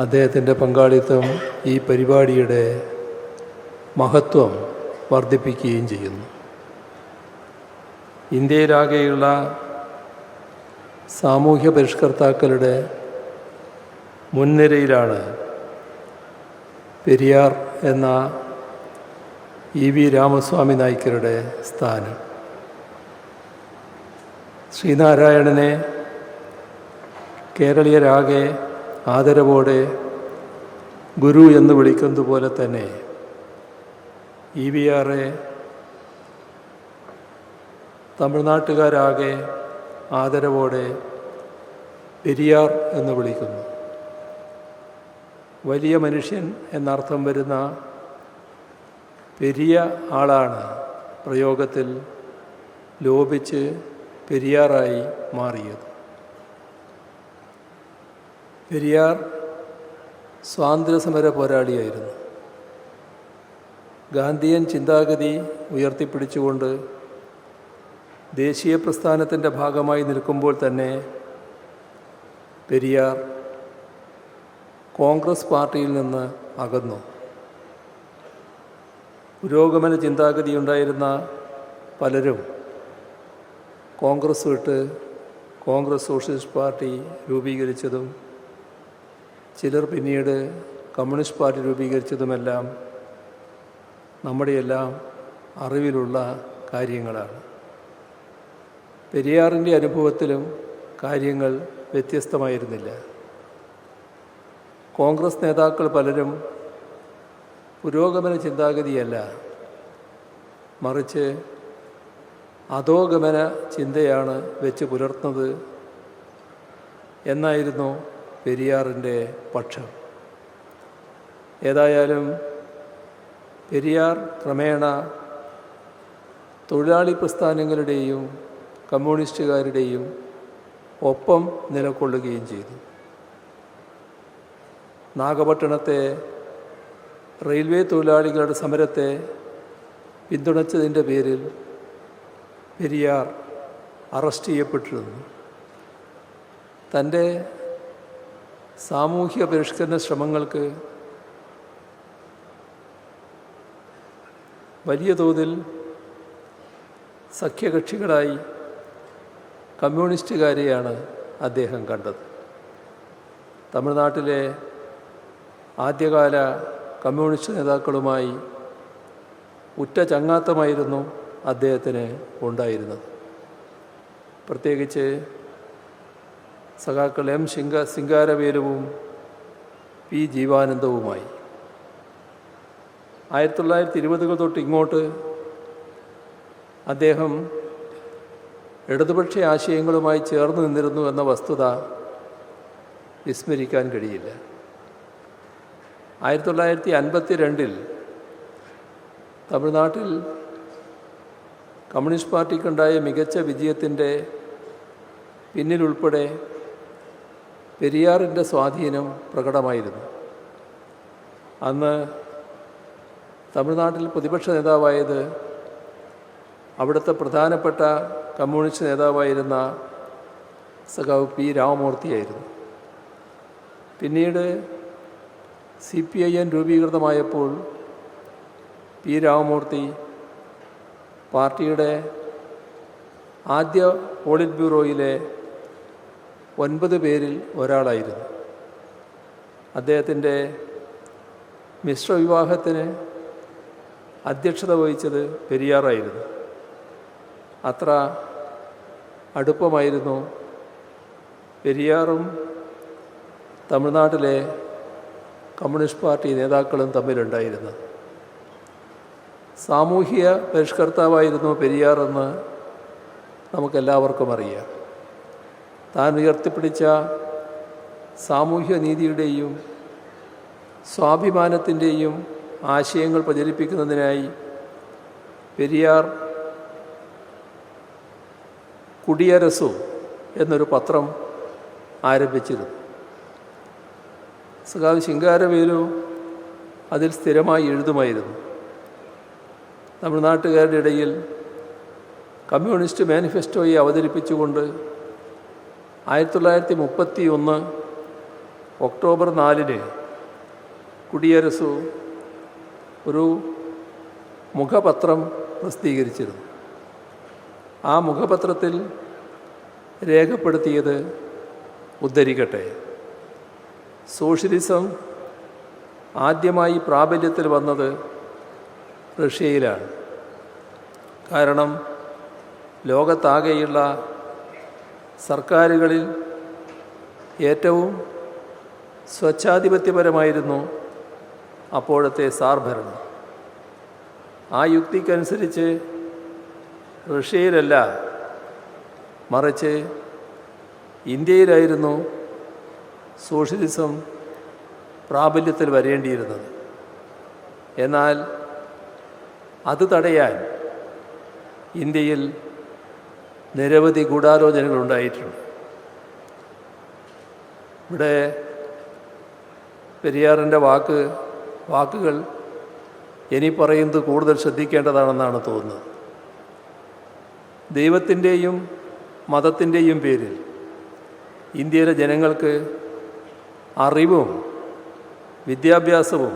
അദ്ദേഹത്തിന്റെ പങ്കാളിത്തം ഈ പരിപാടിയുടെ മഹത്വം വർദ്ധിപ്പിക്കുകയും ചെയ്യുന്നു. ഇന്ത്യയിലാകെയുള്ള സാമൂഹ്യ പരിഷ്കർത്താക്കളുടെ മുൻനിരയിലാണ് പെരിയാർ എന്ന ഇ വി രാമസ്വാമി നായ്ക്കരുടെ സ്ഥാനം. ശ്രീനാരായണനെ കേരളീയരാകെ ആദരവോടെ ഗുരു എന്ന് വിളിക്കുന്നത് പോലെ തന്നെ ഇ വി ആറെ തമിഴ്നാട്ടുകാരാകെ ആദരവോടെ പെരിയാർ എന്ന് വിളിക്കുന്നു. വലിയ മനുഷ്യൻ എന്നർത്ഥം വരുന്ന പെരിയ ആളാണ് പ്രയോഗത്തിൽ ലോപിച്ച് പെരിയാറായി മാറിയത്. പെരിയാർ സ്വാതന്ത്ര്യസമര പോരാളിയായിരുന്നു. ഗാന്ധിയൻ ചിന്താഗതി ഉയർത്തിപ്പിടിച്ചുകൊണ്ട് ദേശീയ പ്രസ്ഥാനത്തിന്റെ ഭാഗമായി നിൽക്കുമ്പോൾ തന്നെ പെരിയാർ കോൺഗ്രസ് പാർട്ടിയിൽ നിന്ന് അകന്നു. പുരോഗമന ചിന്താഗതി ഉണ്ടായിരുന്ന പലരും കോൺഗ്രസ് വിട്ട് കോൺഗ്രസ് സോഷ്യലിസ്റ്റ് പാർട്ടി രൂപീകരിച്ചതും ചിലർ പിന്നീട് കമ്മ്യൂണിസ്റ്റ് പാർട്ടി രൂപീകരിച്ചതുമെല്ലാം നമ്മുടെയെല്ലാം അറിവിലുള്ള കാര്യങ്ങളാണ്. പെരിയാറിന്റെ അനുഭവത്തിലും കാര്യങ്ങൾ വ്യത്യസ്തമായിരുന്നില്ല. കോൺഗ്രസ് നേതാക്കൾ പലരും പുരോഗമന ചിന്താഗതിയല്ല മറിച്ച് അധോഗമന ചിന്തയാണ് വെച്ച് പുലർത്തുന്നത് എന്നായിരുന്നു പെരിയാറിന്റെ പക്ഷം. ഏതായാലും പെരിയാർ ക്രമേണ തൊഴിലാളി പ്രസ്ഥാനങ്ങളുടെയും കമ്മ്യൂണിസ്റ്റുകാരുടെയും ഒപ്പം നിലകൊള്ളുകയും ചെയ്തു. നാഗപട്ടണത്തെ റെയിൽവേ തൊഴിലാളികളുടെ സമരത്തെ പിന്തുണച്ചതിന്റെ പേരിൽ പെരിയാർ അറസ്റ്റ് ചെയ്യപ്പെട്ടിരുന്നു. തന്റെ സാമൂഹ്യ പരിഷ്കരണ ശ്രമങ്ങൾക്ക് വലിയ തോതിൽ സഖ്യകക്ഷികളായി കമ്മ്യൂണിസ്റ്റുകാരെയാണ് അദ്ദേഹം കണ്ടത്. തമിഴ്നാട്ടിലെ ആദ്യകാല കമ്മ്യൂണിസ്റ്റ് നേതാക്കളുമായി ഉറ്റ ചങ്ങാത്തമായിരുന്നു അദ്ദേഹത്തിന് ഉണ്ടായിരുന്നത്. പ്രത്യേകിച്ച് സഖാക്കൾ എം ശിങ്ക സിംഗാരവേലുവും പി ജീവാനന്ദവുമായി. ആയിരത്തി തൊള്ളായിരത്തി ഇരുപതുകൾ തൊട്ട് ഇങ്ങോട്ട് അദ്ദേഹം ഇടതുപക്ഷ ആശയങ്ങളുമായി ചേർന്ന് നിന്നിരുന്നു എന്ന വസ്തുത വിസ്മരിക്കാൻ കഴിയില്ല. ആയിരത്തി തൊള്ളായിരത്തി അൻപത്തി രണ്ടിൽ തമിഴ്നാട്ടിൽ കമ്മ്യൂണിസ്റ്റ് പാർട്ടിക്കുണ്ടായ മികച്ച വിജയത്തിന്റെ പിന്നിലുൾപ്പെടെ പെരിയാറിന്റെ സ്വാധീനം പ്രകടമായിരുന്നു. അന്ന് തമിഴ്നാട്ടിൽ പ്രതിപക്ഷ നേതാവായത് അവിടുത്തെ പ്രധാനപ്പെട്ട കമ്മ്യൂണിസ്റ്റ് നേതാവായിരുന്ന സഖാവ് പി രാമമൂർത്തിയായിരുന്നു. പിന്നീട് സി പി ഐ എൻ രൂപീകൃതമായപ്പോൾ പി രാമമൂർത്തി പാർട്ടിയുടെ ആദ്യ പോളിറ്റ് ബ്യൂറോയിലെ ഒൻപത് പേരിൽ ഒരാളായിരുന്നു. അദ്ദേഹത്തിന്റെ മിശ്ര വിവാഹത്തിന് അധ്യക്ഷത വഹിച്ചത് പെരിയാറായിരുന്നു. അത്ര അടുപ്പമായിരുന്നു പെരിയാറും തമിഴ്നാട്ടിലെ കമ്മ്യൂണിസ്റ്റ് പാർട്ടി നേതാക്കളും തമ്മിലുണ്ടായിരുന്നത്. സാമൂഹിക പരിഷ്കർത്താവായിരുന്നു പെരിയാറെന്ന് നമുക്കെല്ലാവർക്കും അറിയാം. താൻ ഉയർത്തിപ്പിടിച്ച സാമൂഹ്യ നീതിയുടെയും സ്വാഭിമാനത്തിന്റെയും ആശയങ്ങൾ പ്രചരിപ്പിക്കുന്നതിനായി പെരിയാർ കുടിയരസു എന്നൊരു പത്രം ആരംഭിച്ചിരുന്നു. സഖാവ് ശിങ്കാരവേലു അതിൽ സ്ഥിരമായി എഴുതുമായിരുന്നു. തമിഴ്നാട്ടുകാരുടെ ഇടയിൽ കമ്മ്യൂണിസ്റ്റ് മാനിഫെസ്റ്റോയെ അവതരിപ്പിച്ചുകൊണ്ട് ആയിരത്തി തൊള്ളായിരത്തി മുപ്പത്തി ഒന്ന് ഒക്ടോബർ നാലിന് കുടിയരസു ഒരു മുഖപത്രം പ്രസിദ്ധീകരിച്ചിരുന്നു. ആ മുഖപത്രത്തിൽ രേഖപ്പെടുത്തിയത് ഉദ്ധരിക്കട്ടെ. സോഷ്യലിസം ആദ്യമായി പ്രാബല്യത്തിൽ വന്നത് റഷ്യയിലാണ്. കാരണം ലോകത്താകെയുള്ള സർക്കാരുകളിൽ ഏറ്റവും സ്വച്ഛാധിപത്യപരമായിരുന്നു അപ്പോഴത്തെ സാർഭരണം ആ യുക്തിക്കനുസരിച്ച് റഷ്യയിലല്ല മറിച്ച് ഇന്ത്യയിലായിരുന്നു സോഷ്യലിസം പ്രാബല്യത്തിൽ വരേണ്ടിയിരുന്നത്. എന്നാൽ അത് തടയാൻ ഇന്ത്യയിൽ നിരവധി ഗൂഢാലോചനകൾ ഉണ്ടായിട്ടുണ്ട് ഇവിടെ പെരിയാറിന്റെ വാക്ക് വാക്കുകൾ ഇനി പറയുന്നത് കൂടുതൽ ശ്രദ്ധിക്കേണ്ടതാണെന്നാണ് തോന്നുന്നത്. ദൈവത്തിന്റെയും മതത്തിന്റെയും പേരിൽ ഇന്ത്യയിലെ ജനങ്ങൾക്ക് അറിവും വിദ്യാഭ്യാസവും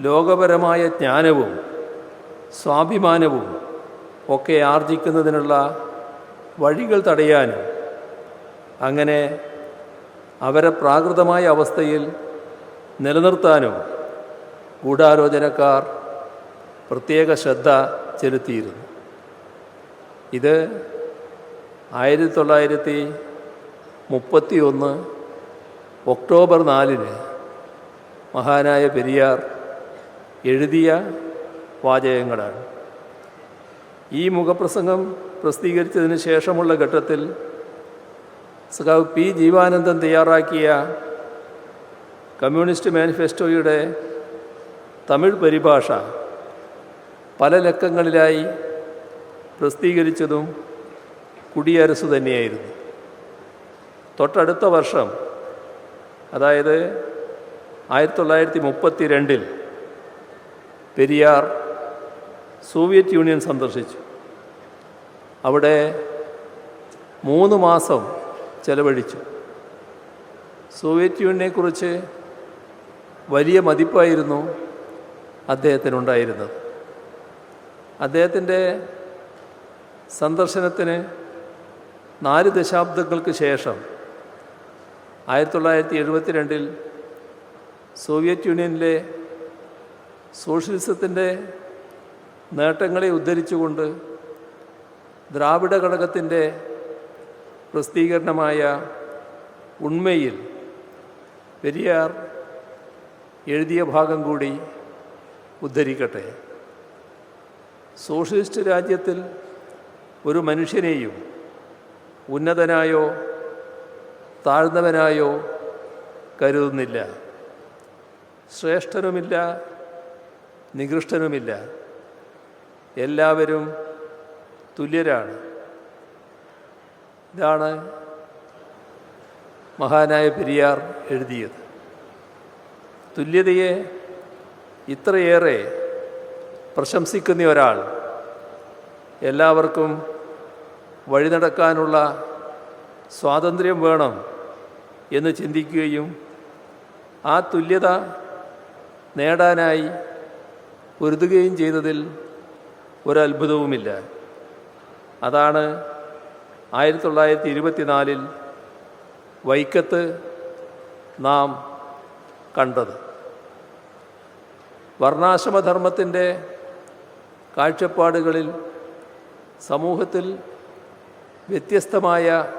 ലോകപരമായ ജ്ഞാനവും സ്വാഭിമാനവും ഒക്കെ ആർജിക്കുന്നതിനുള്ള വഴികൾ തടയാനും അങ്ങനെ അവരെ പ്രാകൃതമായ അവസ്ഥയിൽ നിലനിർത്താനും ഗൂഢാലോചനക്കാർ പ്രത്യേക ശ്രദ്ധ ചെലുത്തിയിരുന്നു. ഇത് ആയിരത്തി തൊള്ളായിരത്തി മുപ്പത്തി ഒന്ന് ഒക്ടോബർ നാലിന് മഹാനായ പെരിയാർ എഴുതിയ വാചകങ്ങളാണ്. ഈ മുഖപ്രസംഗം പ്രസിദ്ധീകരിച്ചതിന് ശേഷമുള്ള ഘട്ടത്തിൽ സഖാവ് പി ജീവാനന്ദൻ തയ്യാറാക്കിയ കമ്മ്യൂണിസ്റ്റ് മാനിഫെസ്റ്റോയുടെ തമിഴ് പരിഭാഷ പല ലക്കങ്ങളിലായി പ്രസിദ്ധീകരിച്ചതും കുടിയരസു തന്നെയായിരുന്നു. തൊട്ടടുത്ത വർഷം അതായത് ആയിരത്തി തൊള്ളായിരത്തി മുപ്പത്തി രണ്ടിൽ പെരിയാർ സോവിയറ്റ് യൂണിയൻ സന്ദർശിച്ചു. അവിടെ മൂന്ന് മാസം ചെലവഴിച്ചു. സോവിയറ്റ് യൂണിയനെക്കുറിച്ച് വലിയ മതിപ്പായിരുന്നു അദ്ദേഹത്തിനുണ്ടായിരുന്നത്. അദ്ദേഹത്തിന്റെ സന്ദർശനത്തിന് നാല് ദശാബ്ദങ്ങൾക്ക് ശേഷം ആയിരത്തി തൊള്ളായിരത്തി എഴുപത്തിരണ്ടിൽ സോവിയറ്റ് യൂണിയനിലെ സോഷ്യലിസത്തിന്റെ നേട്ടങ്ങളെ ഉദ്ധരിച്ചുകൊണ്ട് ദ്രാവിഡ ഘടകത്തിന്റെ പ്രസിദ്ധീകരണമായ ഉണ്മയിൽ പെരിയാർ എഴുതിയ ഭാഗം കൂടി ഉദ്ധരിക്കട്ടെ. സോഷ്യലിസ്റ്റ് രാജ്യത്തിൽ ഒരു മനുഷ്യനെയും ഉന്നതനായോ താഴ്ന്നവനായോ കരുതുന്നില്ല. ശ്രേഷ്ഠനുമില്ല നികൃഷ്ടനുമില്ല. എല്ലാവരും തുല്യരാണ്. ഇതാണ് മഹാനായ പെരിയാർ എഴുതിയത്. തുല്യതയെ ഇത്രയേറെ പ്രശംസിക്കുന്ന ഒരാൾ എല്ലാവർക്കും വഴി നടക്കാനുള്ള സ്വാതന്ത്ര്യം വേണം എന്ന് ചിന്തിക്കുകയും ആ തുല്യത നേടാനായി പൊരുതുകയും ചെയ്തതിൽ ഒരത്ഭുതവുമില്ല. അതാണ് ആയിരത്തി തൊള്ളായിരത്തി ഇരുപത്തിനാലിൽ വൈക്കത്ത് നാം കണ്ടത്. വർണാശ്രമധർമ്മത്തിന്റെ കാഴ്ചപ്പാടുകളിൽ സമൂഹത്തിൽ വ്യത്യസ്തമായ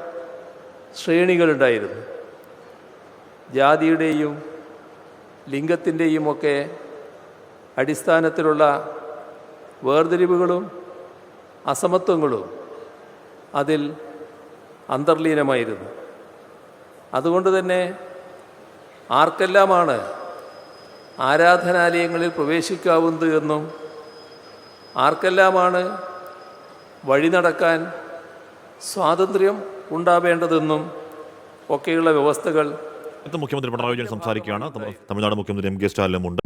ശ്രേണികളുണ്ടായിരുന്നു. ജാതിയുടെയും ലിംഗത്തിന്റെയും ഒക്കെ അടിസ്ഥാനത്തിലുള്ള വേർതിരിവുകളും അസമത്വങ്ങളും അതിൽ അന്തർലീനമായിരുന്നു. അതുകൊണ്ട് തന്നെ ആർക്കെല്ലാമാണ് ആരാധനാലയങ്ങളിൽ പ്രവേശിക്കാവുന്നത് എന്നും ആർക്കെല്ലാമാണ് വഴി നടക്കാൻ സ്വാതന്ത്ര്യം ഉണ്ടാവേണ്ടതെന്നും ഒക്കെയുള്ള വ്യവസ്ഥകൾ മുഖ്യമന്ത്രി പിണറായി വിജയൻ സംസാരിക്കുകയാണ്. തമിഴ്നാട് മുഖ്യമന്ത്രി എം കെ സ്റ്റാലിനും ഉണ്ട്.